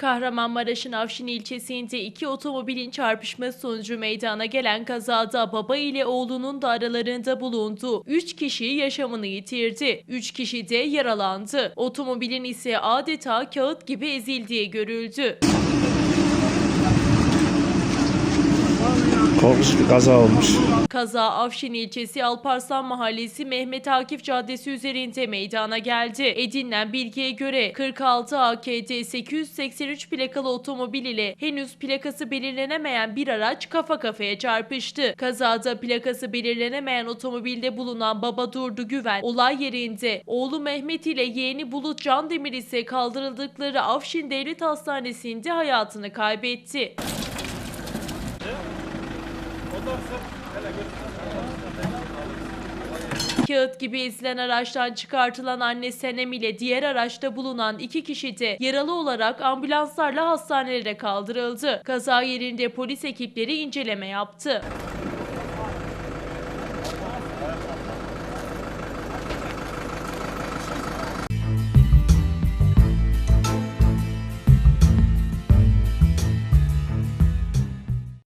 Kahramanmaraş'ın Afşin ilçesinde iki otomobilin çarpışması sonucu meydana gelen kazada baba ile oğlunun da aralarında bulunduğu 3 kişi yaşamını yitirdi. 3 kişi de yaralandı. Otomobilin ise adeta kağıt gibi ezildiği görüldü. Korkunç bir kaza olmuş. Kaza Afşin ilçesi Alparslan Mahallesi Mehmet Akif Caddesi üzerinde meydana geldi. Edinilen bilgiye göre 46 AKD 883 plakalı otomobil ile henüz plakası belirlenemeyen bir araç kafa kafaya çarpıştı. Kazada plakası belirlenemeyen otomobilde bulunan baba Durdu Güven olay yerinde oğlu Mehmet ile yeğeni Bulut Candemir ise kaldırıldıkları Afşin Devlet Hastanesi'nde hayatını kaybetti. Kağıt gibi ezilen araçtan çıkartılan anne Senem ile diğer araçta bulunan iki kişi de yaralı olarak ambulanslarla hastanelere kaldırıldı. Kaza yerinde polis ekipleri inceleme yaptı.